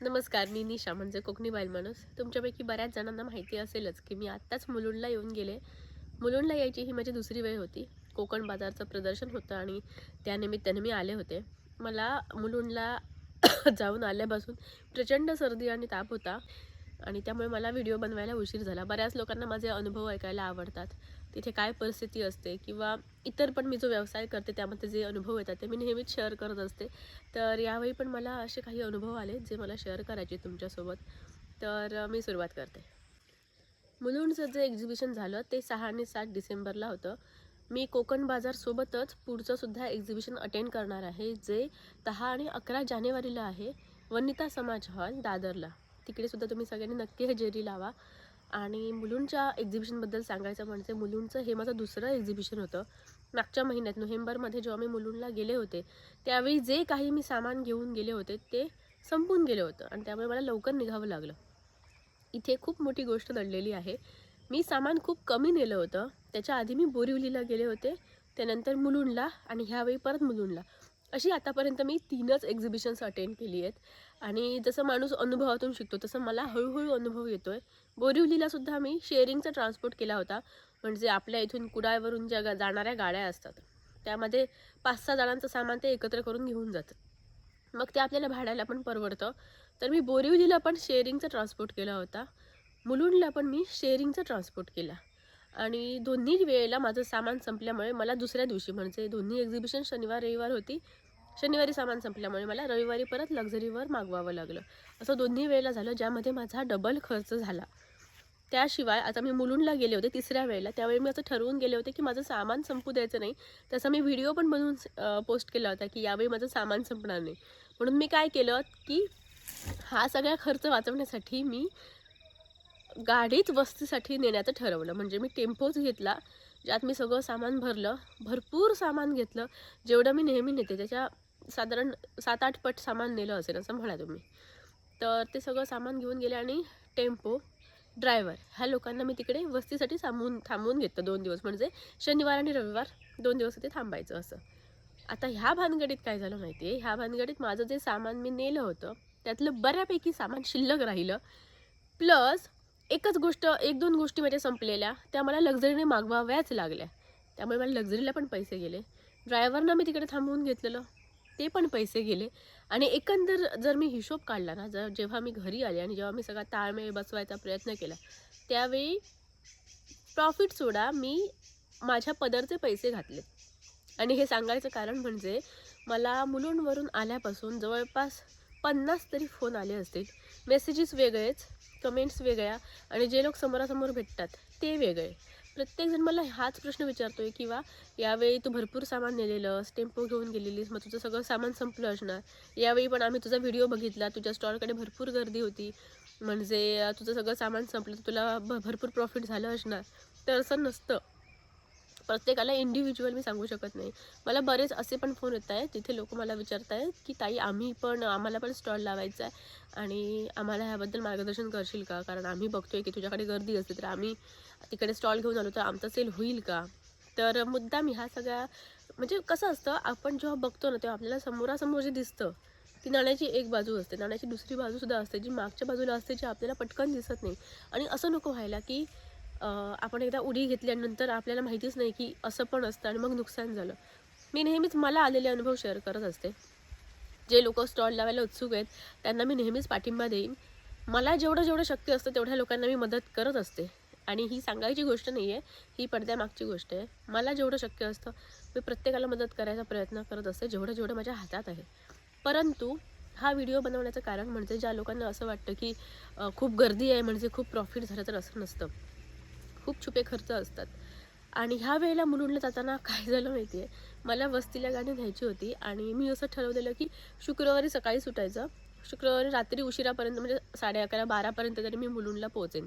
नमस्कार मी निशा म्हणजे कोकणी बाईल माणूस. तुमच्यापैकी बऱ्याच जणांना माहिती असेलच की मी आत्ताच मुलुंडला येऊन गेले. मुलुंडला यायची ही माझी दुसरी वेळ होती. कोकण बाजारचं प्रदर्शन होतं आणि त्यानिमित्ताने मी आले होते. मला मुलुंडला जाऊन आल्यापासून प्रचंड सर्दी आणि ताप होता आणि त्यामुळे मला व्हिडिओ बनवायला उशीर झाला. बऱ्याच लोकांना माझे अनुभव ऐकायला आवडतात. तिथे काय परिस्थिती असते किंवा इतर पण मी जो व्यवसाय करते त्यामध्ये जे अनुभव येतात ते मी नेहमीच शेअर करत असते. तर यावेळी पण मला असे काही अनुभव आले जे मला शेअर करायचे तुमच्यासोबत. तर मी सुरुवात करते. मुलुंडचं जे एक्झिबिशन झालं ते सहा आणि सात डिसेंबरला होतं. मी कोकण बाजारसोबतच पुढचंसुद्धा एक्झिबिशन अटेंड करणार आहे जे दहा आणि अकरा जानेवारीला आहे. वनिता समाज हॉल दादरला. तिकडे सुद्धा तुम्ही सगळ्यांनी नक्की हजेरी लावा. आणि मुलुंडच्या एक्झिबिशनबद्दल सांगायचं म्हणजे मुलुंडचं हे माझं दुसरं एक्झिबिशन होतं. मागच्या महिन्यात नोव्हेंबरमध्ये जेव्हा मी मुलुंडला गेले होते त्यावेळी जे काही मी सामान घेऊन गेले होते ते संपून गेले होतं आणि त्यामुळे मला लवकर निघावं लागलं. इथे खूप मोठी गोष्ट दडलेली आहे. मी सामान खूप कमी नेलं होतं. त्याच्या आधी मी बोरिवलीला गेले होते त्यानंतर मुलुंडला आणि ह्यावेळी परत मुलुंडला. अशी आतापर्यंत मी तीनच एक्झिबिशन्स अटेंड केली आहेत. आणि जसं माणूस अनुभवातून शिकतो तसं मला हळूहळू अनुभव येतो आहे बोरिवलीला सुद्धा मी शेअरिंगचा ट्रान्सपोर्ट केला होता. म्हणजे आपल्या इथून कुडाळवरून ज्या गा- जाणाऱ्या गाड्या असतात त्यामध्ये पाच सहा जणांचं सामान ते एकत्र करून घेऊन जातं. मग ते आपल्याला भाड्याला पण परवडतं. तर मी बोरिवलीला पण शेअरिंगचा ट्रान्सपोर्ट केला होता. मुलुंडला पण मी शेअरिंगचा ट्रान्सपोर्ट केला. आणि दोन्ही वेळेला माझं सामान संपल्यामुळे मला दुसऱ्या दिवशी म्हणजे दोन्ही एक्झिबिशन शनिवार रविवार होती. शनिवारी सामान संपल्यामुळे मला रविवारी परत लक्झरीवर मागवावं लागलं. असं दोन्ही वेळेला झालं ज्यामध्ये माझा डबल खर्च झाला. त्याशिवाय आता मी मुलुंडला गेले होते तिसऱ्या वेळेला. त्यावेळी मी असं ठरवून गेले होते की माझं सामान संपू द्यायचं नाही. तसा मी व्हिडिओ पण बनवून पोस्ट केला होता की यावेळी माझं सामान संपणार नाही. म्हणून मी काय केलं की हा सगळा खर्च वाचवण्यासाठी मी गाडीत वस्तीसाठी नेण्याचं ठरवलं. म्हणजे मी टेम्पोच घेतला ज्यात मी सगळं सामान भरलं भरपूर सामान घेतलं. जेवढं मी नेहमी नेते त्याच्या साधारण सात आठ पट सामान नेलं असेल असं म्हणा तुम्ही तर ते सगळं सामान घेऊन गेले आणि टेम्पो ड्रायव्हर. ह्या लोकांना मी तिकडे वस्तीसाठी थांबवून थांबवून घेतलं दोन दिवस. म्हणजे शनिवार आणि रविवार दोन दिवस तिथे थांबायचं असं. आता ह्या भानगडीत काय झालं माहिती आहे ह्या भानगडीत माझं जे सामान मी नेलं होतं त्यातलं बऱ्यापैकी सामान शिल्लक राहिलं. प्लस एकच गोष्ट एक दोन गोष्टी माझ्या संपलेल्या त्या मला लक्झरीने मागवाव्याच लागल्या. त्यामुळे मला लक्झरीला पण पैसे गेले. ड्रायव्हरना मी तिकडे थांबवून घेतलेलं. ते पण पैसे गेले. आणि एकंदर जर मी हिशोब काढला ना जर जेव्हा मी घरी आले आणि जेव्हा मी सगळा ताळमेळ बसवायचा प्रयत्न केला त्यावेळी प्रॉफिट सोडा मी माझ्या पदरचे पैसे घातले. आणि हे सांगायचं कारण म्हणजे मला मुलुंडवरून आल्यापासून जवळपास पन्नास तरी फोन आले असतील. मेसेजेस वेगळेच कमेंट्स वेगळ्या आणि जे लोक समोरासमोर भेटतात ते वेगळे. प्रत्येकजण मला हाच प्रश्न विचारतोय किंवा यावेळी तू भरपूर सामान नेलेलंस टेम्पो घेऊन गेलेलीस मग तुझं सगळं सामान संपलं असणार. यावेळी पण आम्ही तुझा व्हिडिओ बघितला तुझ्या स्टॉलकडे भरपूर गर्दी होती. म्हणजे तुझं सगळं सामान संपलं तर तुला भ भरपूर प्रॉफिट झालं असणार. तर असं नसतं. प्रत्येकाला इंडिव्हिज्युअल मी सांगू शकत नाही. मला बरेच असे पण फोन येत आहेत तिथे लोक मला विचारत आहेत की ताई आम्ही पण आम्हाला पण स्टॉल लावायचा आहे आणि आम्हाला ह्याबद्दल मार्गदर्शन करशील का? कारण आम्ही बघतोय की तुझ्याकडे गर्दी असते तर आम्ही तिकडे स्टॉल घेऊन आलो तर आमचा सेल होईल का? तर मुद्दा मी ह्या सगळ्या म्हणजे कसं असतं आपण जेव्हा बघतो ना तेव्हा आपल्याला समोरासमोर जे दिसतं ती नाण्याची एक बाजू असते. नाण्याची दुसरी बाजूसुद्धा असते जी मागच्या बाजूला असते जी आपल्याला पटकन दिसत नाही. आणि असं नको व्हायला की आपण एकदा उडी घेतल्यानंतर आपल्याला माहितीच नाही की असं पण असतं आणि मग नुकसान झालं. मी नेहमीच मला आलेले अनुभव शेअर करत असते. जे लोक स्टॉल लावायला उत्सुक आहेत त्यांना मी नेहमीच पाठिंबा देईन. मला जेवढं जेवढं शक्य असतं तेवढ्या लोकांना मी मदत करत असते. आणि ही सांगायची गोष्ट नाही आहे ही पडद्यामागची गोष्ट आहे. मला जेवढं शक्य असतं मी प्रत्येकाला मदत करायचा प्रयत्न करत असते जेवढं जेवढं माझ्या हातात आहे. परंतु हा व्हिडिओ बनवण्याचं कारण म्हणजे ज्या लोकांना असं वाटतं की खूप गर्दी आहे म्हणजे खूप प्रॉफिट झालं तर असं नसतं. खूप छुपे खर्च असतात. आणि ह्या वेळेला मुलुंडला जाताना काय झालं माहिती आहे मला वस्तीला गाणी न्यायची होती आणि मी असं ठरवलेलं की शुक्रवारी सकाळी सुटायचं. शुक्रवारी रात्री उशिरापर्यंत म्हणजे साडे अकरा बारापर्यंत तरी मी मुलुंडला पोहोचेन.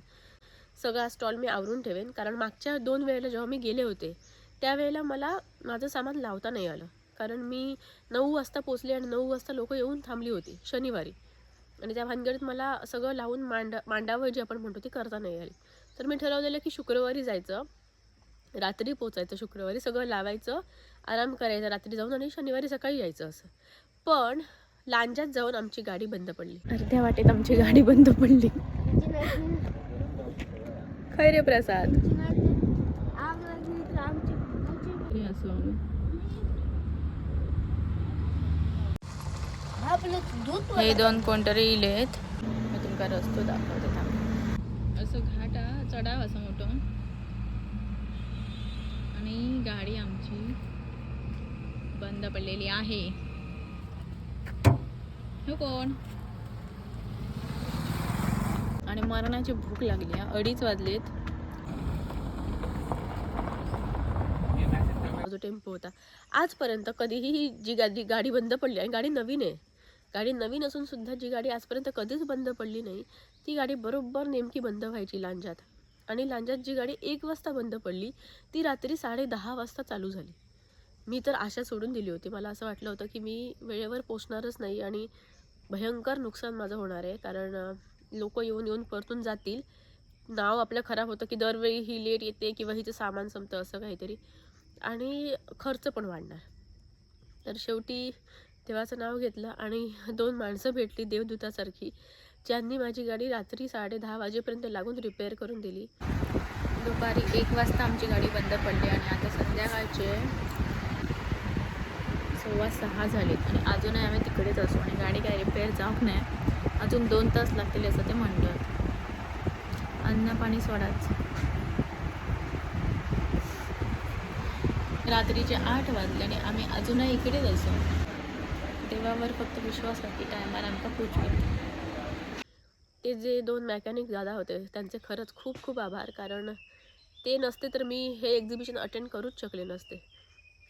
सगळा स्टॉल मी आवरून ठेवेन. कारण मागच्या दोन वेळेला जेव्हा मी गेले होते त्यावेळेला मला माझं सामान लावता नाही आलं. कारण मी नऊ वाजता पोचले आणि नऊ वाजता लोक येऊन थांबली होती शनिवारी. आणि त्या भानगडीत मला सगळं लावून मांड मांडावं जे आपण म्हणतो ते करता नाही आली. तर मी ठरवलेलं की शुक्रवारी जायचं. रात्री पोचायचं शुक्रवारी सगळं लावायचं आराम करायचा रात्री जाऊन आणि शनिवारी सकाळी यायचं असं. पण लांजात जाऊन आमची गाडी बंद पडली. अर्ध्या वाटेत आमची गाडी बंद पडली. खै रे प्रसाद? हे दोन कोणतरी इलेत. मी तुमका रस्तो दाखवते असं घाट चढाव असं मोठं. आणि गाडी आमची बंद पडलेली आहे. हो कोण? आणि मरणाची भूक लागली अडीच वाजलेत. जो टेम्पो होता. आजपर्यंत कधीही जी गाडी गाडी बंद पडली आणि गाडी नवीन आहे. गाडी नवीन असून सुद्धा जी गाडी आजपर्यंत कधीच बंद पडली नाही ती गाडी बरोबर नेमकी बंद व्हायची लांजात. आणि लांजात जी गाडी एक वाजता बंद पडली ती रात्री साडे दहा वाजता चालू झाली. मी तर आशा सोडून दिली होती. मला असं वाटलं होतं की मी वेळेवर पोचणारच नाही आणि भयंकर नुकसान माझं होणार आहे. कारण लोक येऊन येऊन परतून जातील. नाव आपलं खराब होतं की दरवेळी ही लेट येते किंवा हिचं सामान संपतं असं काहीतरी. आणि खर्च पण वाढणार. तर शेवटी देवाचं नाव घेतलं आणि दोन माणसं भेटली देवदूतासारखी. ज्यांनी माझी गाडी रात्री साडे दहा वाजेपर्यंत लागून रिपेअर करून दिली. दुपारी एक वाजता आमची गाडी बंद पडली आणि आता संध्याकाळचे सव्वा सहा झाले. आणि अजूनही आम्ही तिकडेच असू आणि गाडी काय रिपेअर जाऊ नाही अजून दोन तास लागतील असं ते म्हणलं अन्न पाणी सोडाच रात्रीचे आठ वाजले आणि आम्ही अजूनही इकडेच असू. देवावर फक्त विश्वास आहे की टायमाला आमचा पोचवेल ते जे दोन मेकॅनिक दादा होते त्यांचे खरंच खूप खूप आभार. कारण ते नसते तर मी हे एक्झिबिशन अटेंड करूच शकले नसते.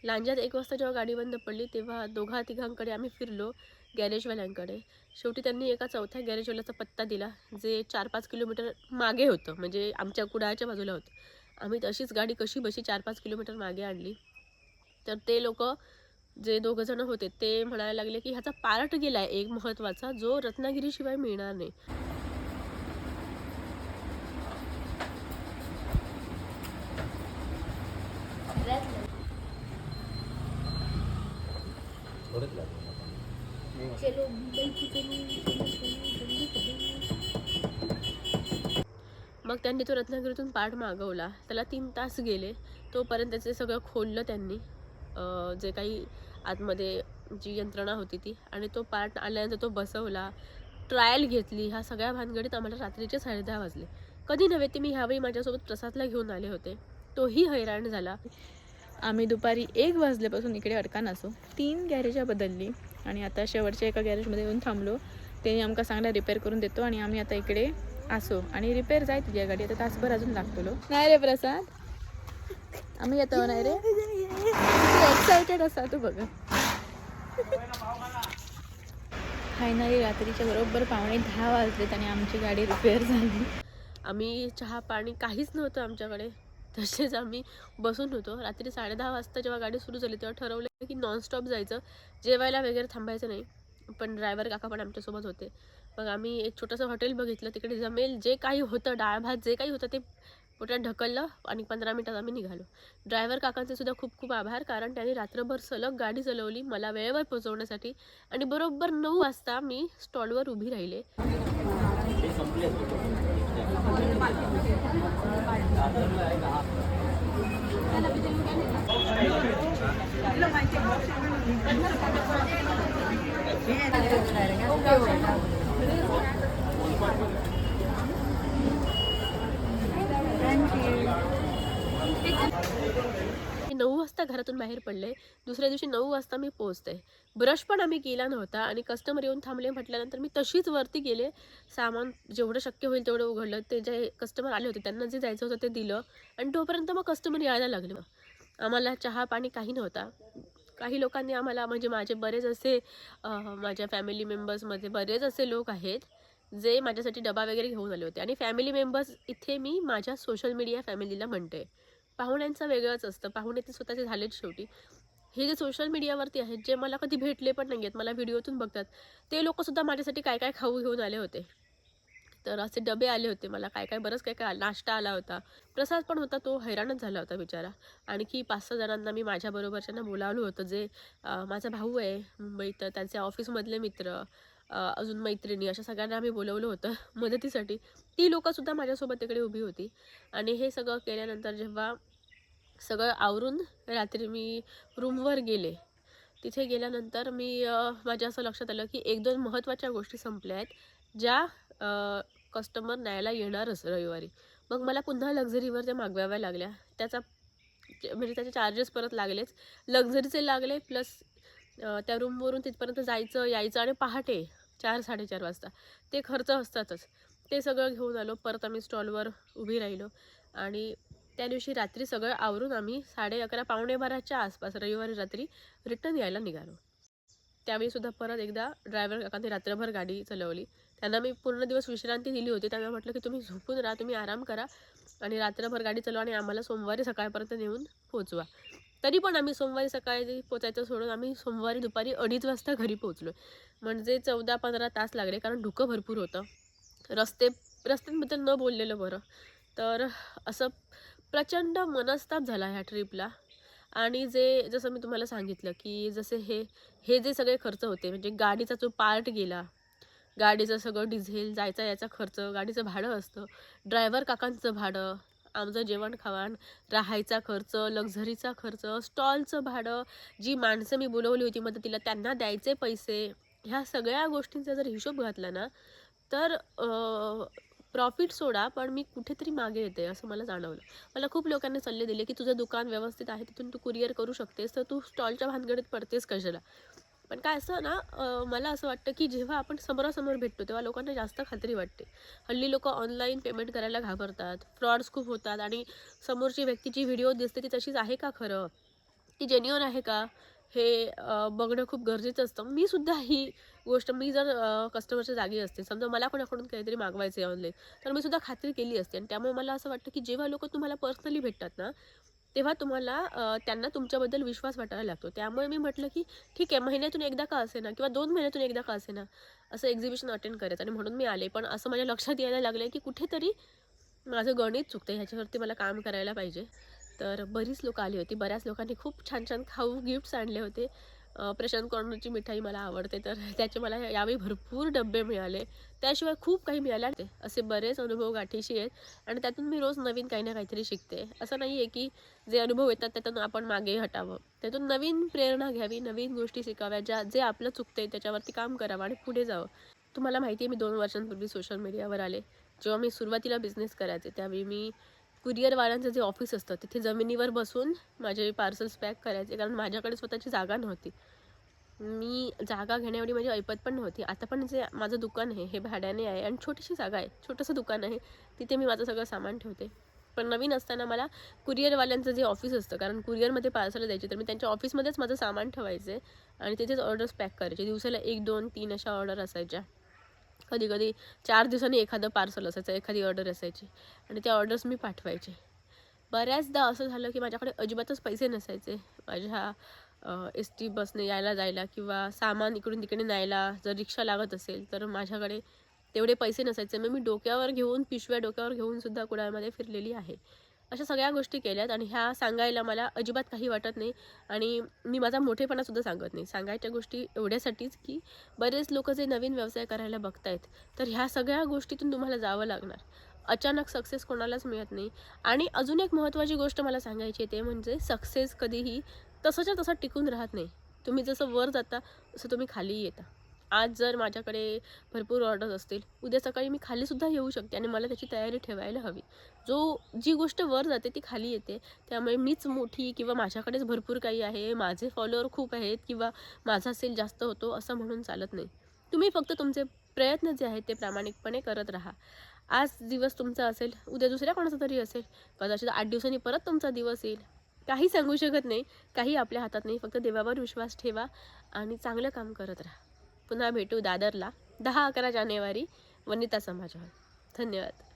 लांजात एक वाजता जेव्हा गाडी बंद पडली तेव्हा दोघा तिघांकडे आम्ही फिरलो गॅरेजवाल्यांकडे शेवटी त्यांनी एका चौथ्या गॅरेजवाल्याचा पत्ता दिला जे चार पाच किलोमीटर मागे होतं म्हणजे आमच्या कुडाळच्या बाजूला होतं. आम्ही तशीच गाडी कशी बशी चार पाच किलोमीटर मागे आणली. तर ते लोक जे दोघं जण होते ते म्हणायला लागले की ह्याचा पार्ट गेला आहे एक महत्त्वाचा जो रत्नागिरीशिवाय मिळणार नाही. मग त्यांनी तो रत्नागिरीतून पार्ट मागवला. त्याला तीन तास गेले. तोपर्यंत त्याचे सगळं खोललं त्यांनी. अं, जे काही आतमध्ये जी यंत्रणा होती ती. आणि तो पार्ट आल्यानंतर तो बसवला. ट्रायल घेतली. ह्या सगळ्या भानगडीत आम्हाला रात्रीचे साडेदहा वाजले. कधी नव्हे ते मी ह्यावेळी माझ्यासोबत प्रसादला घेऊन आले होते. तोही हैराण झाला. आम्ही दुपारी एक वाजल्यापासून इकडे अडकान असो. तीन गॅरेजा बदलली आणि आता शेवटच्या एका गॅरेजमध्ये येऊन थांबलो. त्यांनी आमका चांगला रिपेअर करून देतो आणि आम्ही आता इकडे असो. आणि रिपेअर जाय तुझ्या गाडी आता तासभर अजून लागतो नाही रे प्रसाद. आम्ही येतो नाही रे. एक्सायटेड असा तू बघा. फायनली रात्रीच्या बरोबर पावणे दहा वाजलेत आणि आमची गाडी रिपेअर झाली. आम्ही चहा पाणी काहीच नव्हतं आमच्याकडे. तसेच आम्ही बसून होतो. रात्री साडेदहा वाजता जेव्हा गाडी सुरू झाली तेव्हा ठरवलं की नॉनस्टॉप जायचं. जेवायला वगैरे थांबायचं नाही. पण ड्रायव्हर काका पण आमच्यासोबत होते. मग आम्ही एक छोटंसं हॉटेल बघितलं. तिकडे जमेल जे काही होतं डाळ भात जे काही होतं ते पोटात ढकललं आणि पंधरा मिनिटात आम्ही निघालो. ड्रायव्हर काकांचे सुद्धा खूप खूप आभार कारण त्यांनी रात्रभर सलग गाडी चालवली मला वेळेवर पोहोचवण्यासाठी. आणि बरोबर नऊ वाजता मी स्टॉलवर उभी राहिले. मी नऊ वाजता घरातून बाहेर पडले. दुसऱ्या दिवशी नऊ वाजता मी पोहोचते. ब्रश पण आम्ही केला नव्हता आणि कस्टमर येऊन थांबले म्हटल्यानंतर मी तशीच वरती गेले. सामान जेवढं शक्य होईल तेवढं उघडलं. ते जे कस्टमर आले होते त्यांना जे जायचं होतं ते दिलं. आणि तोपर्यंत मग कस्टमर यायला लागले. आम्हाला चहा पाणी काही नव्हता. काही लोकांनी आम्हाला म्हणजे माझे बरेच असे माझ्या फॅमिली मेंबर्समध्ये बरेच असे लोक आहेत जे माझ्यासाठी डबा वगैरे घेऊन आले होते. आणि फॅमिली मेंबर्स इथे मी माझ्या सोशल मीडिया फॅमिलीला म्हणते. पाहुण्यांचं वेगळंच असतं. पाहुणे ते स्वतःचे झालेच शेवटी. हे जे सोशल मीडियावरती आहेत जे मला कधी भेटले पण नाही आहेत मला व्हिडिओतून बघतात ते लोकसुद्धा माझ्यासाठी काय काय खाऊ घेऊन आले होते. तर असे डबे आले होते मला काय काय बरंच काय काय नाश्ता आला होता. प्रसाद पण होता तो हैराणच झाला होता बिचारा. आणखी पाच सहा जणांना मी माझ्याबरोबरच्यांना बोलावलं होतं जे माझा भाऊ आहे मुंबईत तर त्यांचे ऑफिसमधले मित्र अजून मैत्रिणी अशा सगळ्यांना आम्ही बोलवलं होतं मदतीसाठी. ती लोकंसुद्धा माझ्यासोबत तिकडे उभी होती. आणि हे सगळं केल्यानंतर जेव्हा सगळं आवरून रात्री मी रूमवर गेले तिथे गेल्यानंतर मी माझ्या असं लक्षात आलं की एक दोन महत्त्वाच्या गोष्टी संपल्या आहेत ज्या कस्टमर न्यायला येणारच रविवारी. मग मला पुन्हा लक्झरीवर त्या मागवाव्या लागल्या. त्याचा म्हणजे त्याचे चार्जेस परत लागलेच. लक्झरीचे लागले प्लस त्या रूमवरून तिथपर्यंत जायचं यायचं आणि पहाटे चार साडेचार वाजता. ते खर्च असतातच. ते सगळं घेऊन आलो. परत आम्ही स्टॉलवर उभी राहिलो. आणि त्या दिवशी रात्री सगळं आवरून आम्ही साडे अकरा पावणे बाराच्या आसपास रविवारी रात्री रिटर्न यायला निघालो. त्यावेळीसुद्धा परत एकदा ड्रायव्हर काकांनी रात्रभर गाडी चालवली. त्यांना मी पूर्ण दिवस विश्रांती दिली होती. त्यामुळे म्हटलं की तुम्ही झोपून राहा तुम्ही आराम करा आणि रात्रभर गाडी चालवा आणि आम्हाला सोमवारी सकाळपर्यंत नेऊन पोचवा तरी पण आम्ही सोमवारी सकाळी पोचायचं सोडून आम्ही सोमवारी दुपारी अडीच वाजता घरी पोहोचलो. म्हणजे चौदा पंधरा तास लागले कारण धुकं भरपूर होतं. रस्ते रस्त्यांबद्दल न बोललेलं बरं. तर असं प्रचंड मनस्ताप झाला ह्या ट्रिपला. आणि जे जसं मी तुम्हाला सांगितलं की जसे हे हे जे सगळे खर्च होते म्हणजे गाडीचा जो पार्ट गेला गाडीचं सगळं डिझेल जायचा याचा खर्च गाडीचं भाडं असतं ड्रायव्हर काकांचं भाडं आमचं जेवण खावण राहायचा खर्च लक्झरीचा खर्च स्टॉलचं भाडं जी माणसं मी बोलवली होती मदतीला त्यांना द्यायचे पैसे ह्या सगळ्या गोष्टींचा जर हिशोब घातला ना तर प्रॉफिट सोडा पण मी कुठेतरी मागे येते असं मला जाणवलं. मला खूप लोकांनी सल्ले दिले की तुझं दुकान व्यवस्थित आहे तिथून तू कुरिअर करू शकतेस तर तू स्टॉलच्या भानगडीत पडतेस कशाला? पण काय असं ना मला असं वाटतं की जेव्हा आपण समोरासमोर भेटतो तेव्हा लोकांना जास्त खात्री वाटते. हल्ली लोक ऑनलाईन पेमेंट करायला घाबरतात. फ्रॉड्स खूप होतात आणि समोरची व्यक्ती जी व्हिडिओ दिसते ती तशीच आहे का खरं? ती जेन्युअन आहे का? हे बघणं खूप गरजेचं असतं. मी सुद्धा ही गोष्ट मी जर कस्टमरच्या जागी असते समजा मला कोणाकडून काहीतरी मागवायचं आहे ऑनलाईन तर मी सुद्धा खात्री केली असते. आणि त्यामुळे मला असं वाटतं की जेव्हा लोक तुम्हाला पर्सनली भेटतात ना तेव्हा तुम्हाला त्यांना तुमच्याबद्दल विश्वास वाटायला लागतो. त्यामुळे मी म्हटलं की ठीक आहे महिन्यातून एकदा का असे ना किंवा दोन महिन्यातून एकदा का असे ना असं एक्झिबिशन अटेंड करायचं आणि म्हणून मी आले. पण असं माझ्या लक्षात यायला लागलं की कुठेतरी माझं गणित चुकतं ह्याच्यावरती मला काम करायला पाहिजे. तर बरीच लोकं आली होती. बऱ्याच लोकांनी खूप छान छान खाऊ गिफ्ट्स आणले होते. प्रशांत कॉर्नरची मिठाई मला आवडते तर त्याचे मला यावेळी भरपूर डबे मिळाले. त्याशिवाय खूप काही मिळाले ते असे बरेच अनुभव गाठीशी आहेत आणि त्यातून मी रोज नवीन काही ना काहीतरी शिकते. असं नाही आहे की जे अनुभव येतात त्यातून आपण मागे हटावं. त्यातून नवीन प्रेरणा घ्यावी नवीन गोष्टी शिकाव्या ज्या जे आपलं चुकते त्याच्यावरती काम करावं आणि पुढे जावं. तुम्हाला माहिती आहे मी दोन वर्षांपूर्वी सोशल मीडियावर आले. जेव्हा मी सुरुवातीला बिझनेस करायचे त्यावेळी मी कुरिअरवाल्यांचं जे ऑफिस असतं तिथे जमिनीवर बसून माझे पार्सल्स पॅक करायचे कारण माझ्याकडे स्वतःची जागा नव्हती. मी जागा घेण्याएवढी माझी ऐपत पण नव्हती. आता पण जे माझं दुकान आहे हे भाड्याने आहे आणि छोटीशी जागा आहे छोटंसं दुकान आहे तिथे मी माझं सगळं सामान ठेवते. पण नवीन असताना मला कुरिअरवाल्यांचं जे ऑफिस असतं कारण कुरिअरमध्ये पार्सल द्यायचे तर मी त्यांच्या ऑफिसमध्येच माझं सामान ठेवायचे आणि तिथेच ऑर्डर्स पॅक करायचे. दिवसाला एक दोन तीन अशा ऑर्डर असायच्या. कधी कधी चार दिवसांनी एखादं पार्सल असायचं एखादी ऑर्डर असायची. आणि त्या ऑर्डर्स मी पाठवायचे. बऱ्याचदा असं झालं की माझ्याकडे अजिबातच पैसे नसायचे. माझ्या एस टी बसने यायला जायला किंवा सामान इकडून तिकडे न्यायला जर रिक्षा लागत असेल तर माझ्याकडे तेवढे पैसे नसायचे. मग मी डोक्यावर घेऊन पिशव्या डोक्यावर घेऊनसुद्धा कुडाळमध्ये फिरलेली आहे. अशा सगळ्या गोष्टी केल्यात आणि ह्या सांगायला मला अजिबात काही वाटत नाही आणि मी माझा मोठेपणासुद्धा सांगत नाही. सांगायच्या गोष्टी एवढ्यासाठीच की बरेच लोक जे नवीन व्यवसाय करायला बघतायत तर ह्या सगळ्या गोष्टीतून तुम्हाला जावं लागणार. अचानक सक्सेस कोणालाच मिळत नाही. आणि अजून एक महत्त्वाची गोष्ट मला सांगायची आहे ते म्हणजे सक्सेस कधीही तसंच्या तसं टिकून राहत नाही. तुम्ही जसं वर जाता तसं तुम्ही खाली येता. आज जर माझ्याकडे भरपूर ऑर्डर्स असतील उद्या सकाळी मी खालीसुद्धा येऊ शकते आणि मला त्याची तयारी ठेवायला हवी. जो जी गोष्ट वर जाते ती खाली येते. त्यामुळे मीच मोठी किंवा माझ्याकडेच भरपूर काही आहे माझे फॉलोअर खूप आहेत किंवा माझा सेल जास्त होतो असं म्हणून चालत नाही. तुम्ही फक्त तुमचे प्रयत्न जे आहेत ते प्रामाणिकपणे करत राहा. आज दिवस तुमचा असेल उद्या दुसऱ्या कोणाचा तरी असेल कदाचित आठ दिवसांनी परत तुमचा दिवस येईल. काही सांगू शकत नाही काही आपल्या हातात नाही फक्त देवावर विश्वास ठेवा आणि चांगलं काम करत राहा. पुन्हा भेटू दादरला. दहा अकरा जानेवारी वनिता समाजावर. धन्यवाद.